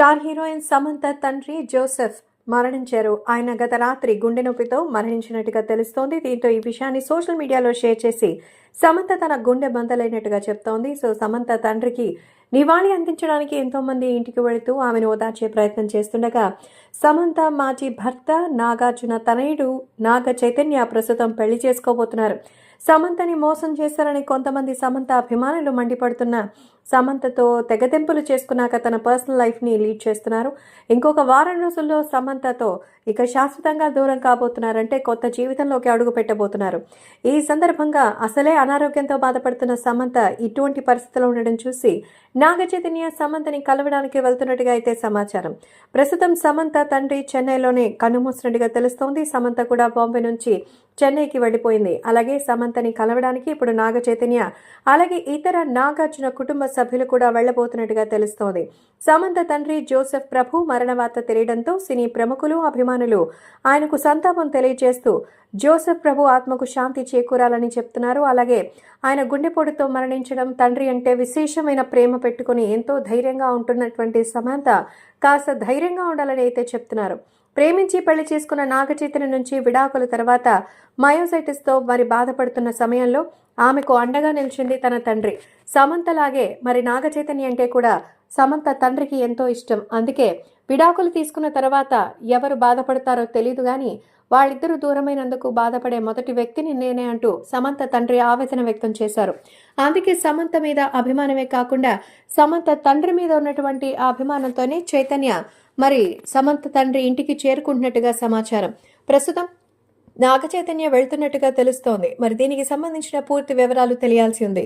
Star heroine Samantha తండ్రి Joseph మరణించారు. ఆయన గత రాత్రి గుండె నొప్పితో మరణించినట్టుగా తెలుస్తోంది. దీంతో ఈ విషయాన్ని సోషల్ మీడియాలో షేర్ చేసి సమంత తన గుండె బందలైనట్టుగా చెప్తోంది. సో సమంత తండ్రికి నివాళి అందించడానికి ఎంతోమంది ఇంటికి వెళుతూ ఆమెను ఓదార్చే ప్రయత్నం చేస్తుండగా సమంత మాజీ భర్త నాగార్జున తనయుడు నాగ చైతన్య ప్రస్తుతం పెళ్ళి చేసుకోబోతున్నారు. సమంతని మోసం చేశారని కొంతమంది సమంత అభిమానులు మండిపడుతున్న సమంతతో తెగదెంపులు చేసుకున్నాక తన పర్సనల్ లైఫ్ని లీడ్ చేస్తున్నారు. ఇంకొక వారం రోజుల్లో సమంతతో ఇక శాశ్వతంగా దూరం కాబోతున్నారంటే కొత్త జీవితంలోకి అడుగు పెట్టబోతున్నారు. ఈ సందర్భంగా అసలే అనారోగ్యంతో బాధపడుతున్న సమంత ఇటువంటి పరిస్థితిలో ఉండడం చూసి నాగచైతన్య సమంతని కలవడానికి వెళ్తున్నట్టుగా అయితే సమాచారం. ప్రస్తుతం సమంత తండ్రి చెన్నైలోనే కన్నుమూసినట్టుగా తెలుస్తోంది. సమంత కూడా బాంబే నుంచి చెన్నైకి వెళ్ళిపోయింది. అలాగే సమంతని కలవడానికి ఇప్పుడు నాగ చైతన్య అలాగే ఇతర నాగార్జున కుటుంబ సభ్యులు కూడా వెళ్ళబోతున్నట్టుగా తెలుస్తోంది. సమంత తండ్రి జోసెఫ్ ప్రభు మరణవార్త తెలియడంతో సినీ ప్రముఖులు అభిమానులు ఆయనకు సంతాపం తెలియజేస్తూ జోసెఫ్ ప్రభు ఆత్మకు శాంతి చేకూరాలని చెప్తున్నారు. అలాగే ఆయన గుండెపోటుతో మరణించడం తండ్రి అంటే విశేషమైన ప్రేమ పెట్టుకుని ఎంతో ధైర్యంగా ఉంటున్నటువంటి సమంత కాస్త ధైర్యంగా ఉండాలని అయితే చెప్తున్నారు. ప్రేమించి పెళ్ళి చేసుకున్న నాగచైతన్య నుంచి విడాకుల తర్వాత మయోసైటిస్తో మరి బాధపడుతున్న సమయంలో ఆమెకు అండగా నిలిచింది తన తండ్రి. సమంతలాగే మరి నాగచైతన్య అంటే కూడా సమంత తండ్రికి ఎంతో ఇష్టం. అందుకే విడాకులు తీసుకున్న తర్వాత ఎవరు బాధపడతారో తెలియదు కానీ వాళ్ళిద్దరూ దూరమైనందుకు బాధపడే మొదటి వ్యక్తిని నేనే అంటూ సమంత తండ్రి ఆవేదన వ్యక్తం చేశారు. అందుకే సమంత మీద అభిమానమే కాకుండా సమంత తండ్రి మీద ఉన్నటువంటి ఆ అభిమానంతోనే చైతన్య మరి సమంత తండ్రి ఇంటికి చేరుకుంటున్నట్టుగా సమాచారం. ప్రస్తుతం నాగ చైతన్య వెళ్తున్నట్టుగా తెలుస్తోంది. మరి దీనికి సంబంధించిన పూర్తి వివరాలు తెలియాల్సి ఉంది.